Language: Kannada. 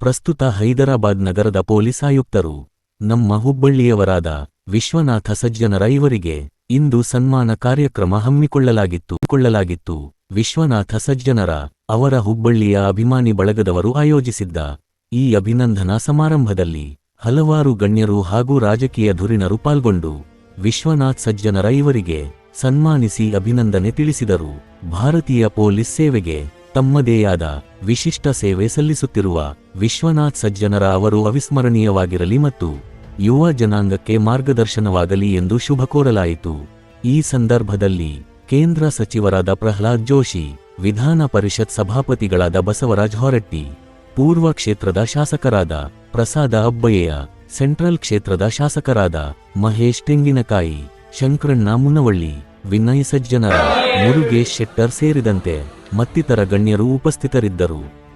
ಪ್ರಸ್ತುತ ಹೈದರಾಬಾದ್ ನಗರದ ಪೊಲೀಸ್ ಆಯುಕ್ತರು, ನಮ್ಮ ಹುಬ್ಬಳ್ಳಿಯವರಾದ ವಿಶ್ವನಾಥ ಸಜ್ಜನರ ಇವರಿಗೆ ಇಂದು ಸನ್ಮಾನ ಕಾರ್ಯಕ್ರಮ ಹಮ್ಮಿಕೊಳ್ಳಲಾಗಿತ್ತು. ಕೊಳ್ಳಲಾಗಿತ್ತು. ವಿಶ್ವನಾಥ ಸಜ್ಜನರ ಅವರ ಹುಬ್ಬಳ್ಳಿಯ ಅಭಿಮಾನಿ ಬಳಗದವರು ಆಯೋಜಿಸಿದ್ದ ಈ ಅಭಿನಂದನಾ ಸಮಾರಂಭದಲ್ಲಿ ಹಲವಾರು ಗಣ್ಯರು ಹಾಗೂ ರಾಜಕೀಯ ಧುರಿಣರು ಪಾಲ್ಗೊಂಡು ವಿಶ್ವನಾಥ್ ಸಜ್ಜನರ ಇವರಿಗೆ ಸನ್ಮಾನಿಸಿ ಅಭಿನಂದನೆ ತಿಳಿಸಿದರು. ಭಾರತೀಯ ಪೊಲೀಸ್ ಸೇವೆಗೆ ತಮ್ಮದೇ ಆದ ವಿಶಿಷ್ಟ ಸೇವೆ ಸಲ್ಲಿಸುತ್ತಿರುವ ವಿಶ್ವನಾಥ್ ಸಜ್ಜನರ ಅವರು ಅವಿಸ್ಮರಣೀಯವಾಗಿರಲಿ ಮತ್ತು ಯುವ ಜನಾಂಗಕ್ಕೆ ಮಾರ್ಗದರ್ಶನವಾಗಲಿ ಎಂದು ಶುಭ ಕೋರಲಾಯಿತು. ಈ ಸಂದರ್ಭದಲ್ಲಿ ಕೇಂದ್ರ ಸಚಿವರಾದ ಪ್ರಹ್ಲಾದ್ ಜೋಶಿ, ವಿಧಾನ ಪರಿಷತ್ ಸಭಾಪತಿಗಳಾದ ಬಸವರಾಜ್ ಹೊರಟ್ಟಿ, ಪೂರ್ವ ಕ್ಷೇತ್ರದ ಶಾಸಕರಾದ ಪ್ರಸಾದ ಅಬ್ಬಯ್ಯ, ಸೆಂಟ್ರಲ್ ಕ್ಷೇತ್ರದ ಶಾಸಕರಾದ ಮಹೇಶ್ ತೆಂಗಿನಕಾಯಿ, ಶಂಕರಣ್ಣ ಮುನವಳ್ಳಿ, ವಿನಯ್ ಸಜ್ಜನರ, ಮುರುಗೇಶ್ ಶೆಟ್ಟರ್ ಸೇರಿದಂತೆ ಮತ್ತಿತರ ಗಣ್ಯರು ಉಪಸ್ಥಿತರಿದ್ದರು.